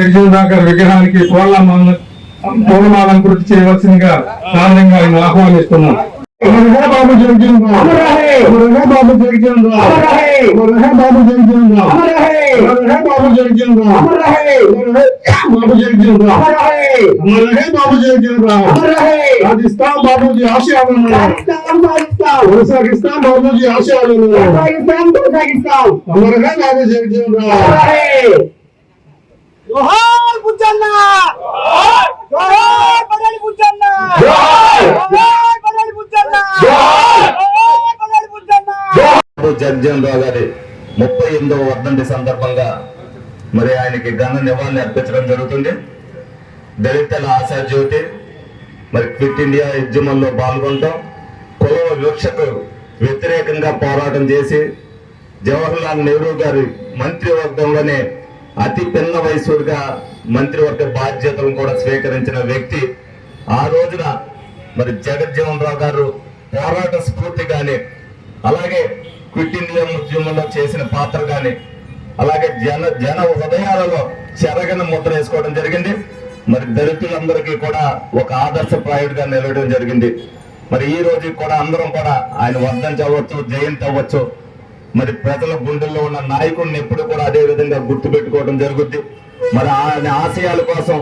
జగజీవన్ విగ్రహానికి పూలమాల పూలమాలను పూర్తి చేయవలసిందిగా సాధారణంగా ఆయన ఆహ్వానిస్తున్నాం. బాబు బాబు రాజస్థాన్ బాబూజీ ఆశయాలను కొనసాగిస్తాం బాబూజీ ఆశయాలను అమరహే బాబు జగజీవన్ జోహార్ బుజ్జన్న జోహార్ పడాలి బుజ్జన్న జోహార్! జోహార్ పడాలి బుజ్జన్న జోహార్! జోహార్ పడాలి బుజ్జన్న బాబు జగజీవన్ రావు గారి ముప్పై ఎనిమిదవ వర్ధంతి సందర్భంగా మరి ఆయనకి ఘన నివాళులు అర్పించడం జరుగుతుంది. దళితుల ఆశా జ్యోతి మరి క్విట్ ఇండియా ఉద్యమంలో పాల్గొనడం కుల వివక్షకు వ్యతిరేకంగా పోరాటం చేసి జవహర్లాల్ నెహ్రూ గారి మంత్రివర్గంలోనే అతి పిన్న వయసుగా మంత్రివర్గ బాధ్యతలను కూడా స్వీకరించిన వ్యక్తి ఆ రోజున మరి జగజ్జీవన్ రావు గారు పోరాట స్ఫూర్తి కానీ అలాగే క్విట్ ఇండియా ఉద్యమంలో చేసిన పాత్ర కానీ అలాగే జన జన హృదయాలలో చెరగని ముద్ర వేసుకోవడం జరిగింది. మరి దళితులందరికీ కూడా ఒక ఆదర్శప్రాయుడిగా నిలవడం జరిగింది. మరి ఈ రోజు కూడా అందరం కూడా ఆయన వర్ధం అవ్వచ్చు జయంతి అవ్వచ్చు. మరి ప్రజల గుండెల్లో ఉన్న నాయకుడిని ఎప్పుడు కూడా అదే విధంగా గుర్తు పెట్టుకోవడం జరుగుద్ది. మరి ఆయన ఆశయాల కోసం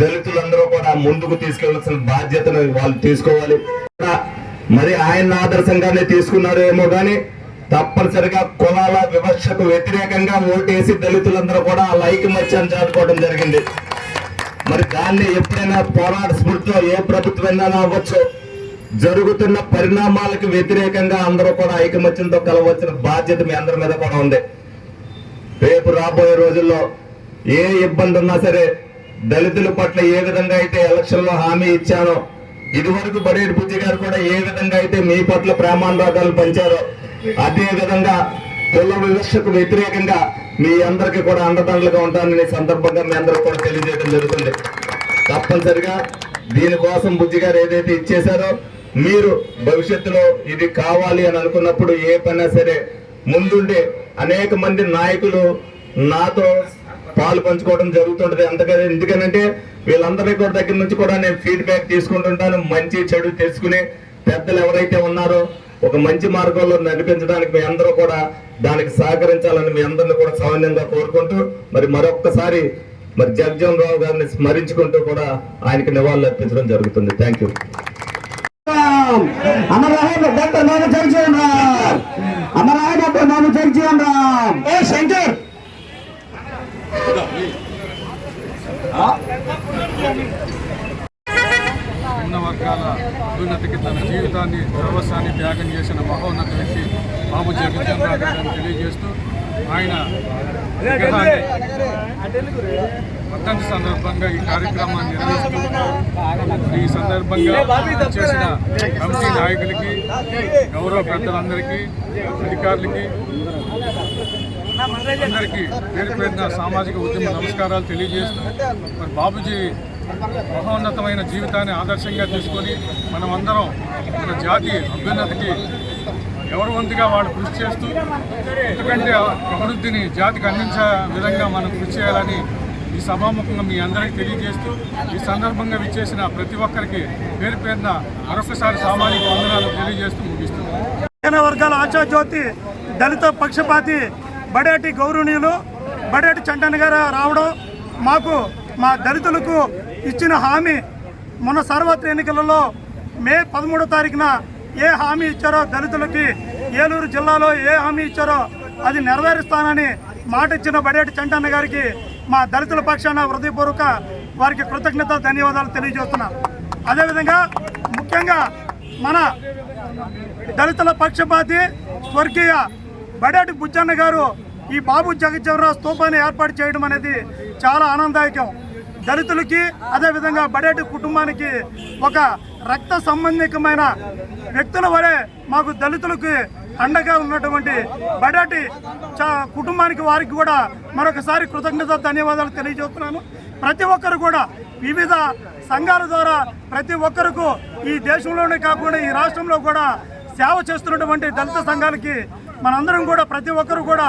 దళితులందరూ కూడా ముందుకు తీసుకెళ్ళాల్సిన బాధ్యతను వాళ్ళు తీసుకోవాలి. మరి ఆయన ఆదర్శంగానే తీసుకున్నారేమో కానీ గాని తప్పనిసరిగా కులాల వివక్షకు వ్యతిరేకంగా ఓటేసి దళితులందరూ కూడా ఆ ఐకమత్యాన్ని చాటుకోవడం జరిగింది. మరి దాన్ని ఎప్పుడైనా పోరాట స్ఫూర్తితో ఏ ప్రభుత్వం అవ్వచ్చు. జరుగుతున్న పరిణామాలకు వ్యతిరేకంగా అందరూ కూడా ఐకమత్యంతో కలవచ్చిన బాధ్యత మీ అందరి మీద కూడా ఉంది. రేపు రాబోయే రోజుల్లో ఏ ఇబ్బంది ఉన్నా సరే దళితుల పట్ల ఏ విధంగా అయితే ఎలక్షన్లో హామీ ఇచ్చానో ఇదివరకు బడేటి బుజ్జి గారు కూడా ఏ విధంగా అయితే మీ పట్ల ప్రేమానురాగాలు పంచారో అదే విధంగా కుల వివక్షకు వ్యతిరేకంగా మీ అందరికీ కూడా అండదండలుగా ఉంటానని సందర్భంగా మీ అందరూ కూడా తెలియజేయడం జరుగుతుంది. తప్పనిసరిగా దీనికోసం బుజ్జి గారు ఏదైతే ఇచ్చేశారో మీరు భవిష్యత్తులో ఇది కావాలి అని అనుకున్నప్పుడు ఏ పైనా సరే ముందుండే అనేక మంది నాయకులు నాతో పాలు పంచుకోవడం జరుగుతుంటది. అంతకని ఎందుకనంటే వీళ్ళందరి కూడా దగ్గర నుంచి కూడా నేను ఫీడ్బ్యాక్ తీసుకుంటుంటాను. మంచి చెడు తెలుసుకుని పెద్దలు ఎవరైతే ఉన్నారో ఒక మంచి మార్గంలో నడిపించడానికి మీ అందరూ కూడా దానికి సహకరించాలని మీ అందరిని కూడా సౌన్యంగా కోరుకుంటూ మరి మరొక్కసారి మరి జగ్జన్ రావు గారిని స్మరించుకుంటూ కూడా ఆయనకి నివాళులు అర్పించడం జరుగుతుంది. థ్యాంక్ యూ అమరహే డాక్టర్ మామ జగజీవన్ రామ్ అమరహే డాక్టర్ రామ్ ఏ శంకర్ అన్న వర్గాల అభ్యున్నతికి తన జీవితాన్ని సర్వస్వాన్ని త్యాగం చేసిన మహోన్నత వ్యక్తి బాబు గారిని తెలియజేస్తూ ఆయన అత్యంత సందర్భంగా ఈ కార్యక్రమాన్ని నిర్వహిస్తూ ఈ సందర్భంగా చేసిన కమిటీ నాయకులకి గౌరవ పెద్దలందరికీ అధికారులకి అందరికీ పేరు పేరున సామాజిక ఉద్యమ నమస్కారాలు తెలియజేస్తూ మరి బాబుజీ మహోన్నతమైన జీవితాన్ని ఆదర్శంగా తీసుకొని మనమందరం మన జాతి అభ్యున్నతికి ఎవరి వంతుగా వాళ్ళు కృషి చేస్తూ ఎందుకంటే అభివృద్ధిని జాతికి అందించే విధంగా మనం కృషి చేయాలని ఈ సభాముఖంగా మీ అందరికీ తెలియజేస్తూ ఈ సందర్భంగా విచ్చేసిన ప్రతి ఒక్కరికి పేరు పేరున మరొకసారి సామాజిక వందనాలు తెలియజేస్తూ ముగిస్తున్నాను వర్గాల ఆశాజ్యోతి దళిత పక్షపాతి బడేటి గౌరవనీయులు బడేటి చంటన్ గారు రావడం మాకు మా దళితులకు ఇచ్చిన హామీ. మొన్న సార్వత్రిక ఎన్నికలలో మే పదమూడో తారీఖున ఏ హామీ ఇచ్చారో దళితులకి ఏలూరు జిల్లాలో ఏ హామీ ఇచ్చారో అది నెరవేరుస్తానని మాట ఇచ్చిన బడేటి చంటన్న గారికి మా దళితుల పక్షాన హృదయపూర్వక వారికి కృతజ్ఞత ధన్యవాదాలు తెలియజేస్తున్నాం. అదేవిధంగా ముఖ్యంగా మన దళితుల పక్షపాతి స్వర్గీయ బడాటి బుజ్జన్న గారు ఈ బాబు జగజ్జవరావు స్తూపాన్ని ఏర్పాటు చేయడం అనేది చాలా ఆనందదాయకం. దళితులకి అదేవిధంగా బడేటి కుటుంబానికి ఒక రక్త సంబంధికమైన వ్యక్తుల వలె మాకు దళితులకి అండగా ఉన్నటువంటి బడాటి చ- కుటుంబానికి వారికి కూడా మరొకసారి కృతజ్ఞత ధన్యవాదాలు తెలియజేస్తున్నాను. ప్రతి ఒక్కరు కూడా వివిధ సంఘాల ద్వారా ప్రతి ఒక్కరికి ఈ దేశంలోనే కాకుండా ఈ రాష్ట్రంలో కూడా సేవ చేస్తున్నటువంటి దళిత సంఘాలకి మనందరం కూడా ప్రతి ఒక్కరు కూడా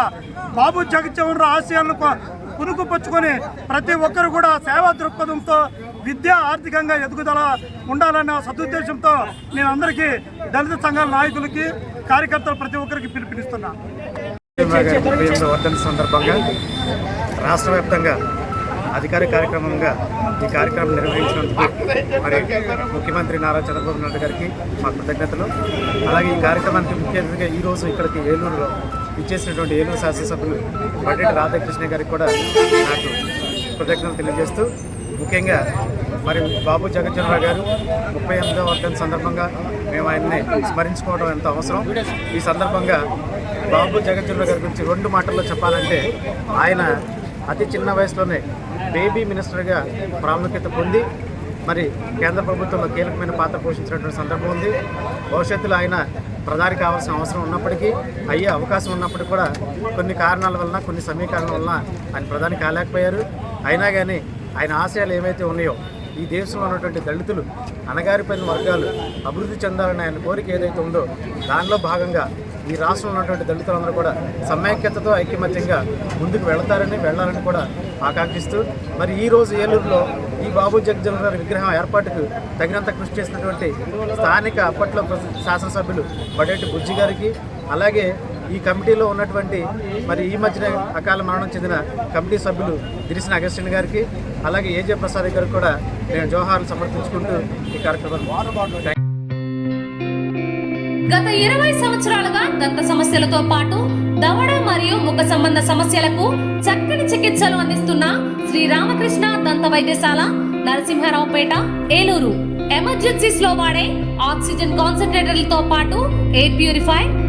బాబు జగజ్జీవన్ ఆశయాలను కొ- ప్రతి ఒక్కరు కూడా సేవా దృక్పథంతో విద్య ఆర్థికంగా ఎదుగుదల ఉండాలన్న సదుద్దేశంతో నేను అందరికీ దళిత సంఘాల నాయకులకి కార్యకర్తలు ప్రతి ఒక్కరికి పిలుపునిస్తున్నా. వర్ధన్ సందర్భంగా రాష్ట్ర వ్యాప్తంగా అధికార కార్యక్రమంగా ఈ కార్యక్రమం నిర్వహించినందుకు మరి ముఖ్యమంత్రి నారా చంద్రబాబు నాయుడు గారికి మా కృతజ్ఞతలు. అలాగే ఈ కార్యక్రమానికి ముఖ్య అతిథిగా ఈరోజు ఇక్కడికి ఏలూరులో ఇచ్చేసినటువంటి ఏలూరు శాసనసభ్యులు బడ్డెటి రాధాకృష్ణ గారికి కూడా నాకు కృతజ్ఞతలు తెలియజేస్తూ ముఖ్యంగా మరి బాబు జగజ్జనరావు గారు ముప్పై ఎనిమిదో వర్గం సందర్భంగా మేము ఆయన్ని స్మరించుకోవడం ఎంత అవసరం? ఈ సందర్భంగా బాబు జగజ్జనరావు గారి గురించి రెండు మాటల్లో చెప్పాలంటే ఆయన అతి చిన్న వయసులోనే బేబీ మినిస్టర్గా ప్రాముఖ్యత పొంది మరి కేంద్ర ప్రభుత్వంలో కీలకమైన పాత్ర పోషించినటువంటి సందర్భం ఉంది. భవిష్యత్తులో ఆయన ప్రధాని కావాల్సిన అవసరం ఉన్నప్పటికీ అయ్యే అవకాశం ఉన్నప్పటికీ కూడా కొన్ని కారణాల వలన కొన్ని సమీకరణల వలన ఆయన ప్రధాని కాలేకపోయారు. అయినా కానీ ఆయన ఆశయాలు ఏవైతే ఉన్నాయో ఈ దేశంలో ఉన్నటువంటి దళితులు అణగారిపోయిన వర్గాలు అభివృద్ధి చెందాలని ఆయన కోరిక ఏదైతే ఉందో దానిలో భాగంగా ఈ రాష్ట్రంలో ఉన్నటువంటి దళితులందరూ కూడా సమైక్యతతో ఐక్యమత్యంగా ముందుకు వెళతారని వెళ్ళాలని కూడా ఆకాంక్షిస్తూ మరి ఈ రోజు ఏలూరులో ఈ బాబు జగ్జన్ గారి విగ్రహం ఏర్పాటుకు తగినంత కృషి చేసినటువంటి స్థానిక అప్పట్లో శాసనసభ్యులు బడేటి బుజ్జి గారికి అలాగే ఈ కమిటీలో ఉన్నటువంటి మరి ఈ మధ్యన అకాల మరణం చెందిన కమిటీ సభ్యులు గిరిసిన అగస్టిన్ గారికి అలాగే ఏజే ప్రసాద్ గారికి కూడా నేను జోహార్లు సమర్పించుకుంటూ ఈ కార్యక్రమాన్ని గత ఇరవై సంవత్సరాలుగా దంత సమస్యలతో పాటు దవడ మరియు ముఖ సంబంధ సమస్యలకు చక్కని చికిత్సలు అందిస్తున్న శ్రీ రామకృష్ణ దంత వైద్యశాల నరసింహారావుపేట ఏలూరు. ఎమర్జెన్సీస్లో వాడే ఆక్సిజన్ కాన్సన్ట్రేటర్లతో పాటు air purify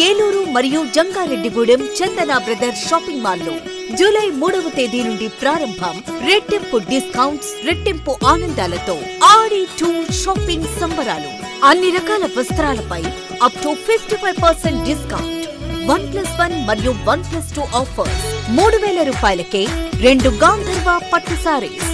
ఏలూరు మరియు జంగారెడ్డిగూడెం చందన బ్రదర్స్ షాపింగ్ మాల్లో జూలై మూడవ తేదీ నుండి ప్రారంభం రెట్టింపు డిస్కౌంట్స్ రెట్టింపు ఆనందాలతో ఆడి టూర్ షాపింగ్ సంబరాలు. అన్ని రకాల వస్త్రాలపై up to fifty five percent discount one plus one మరియు వన్ ప్లస్ టూ ఆఫర్స్ మూడు వేల రూపాయలకే రెండు గాంధర్వ పట్టు సారీస్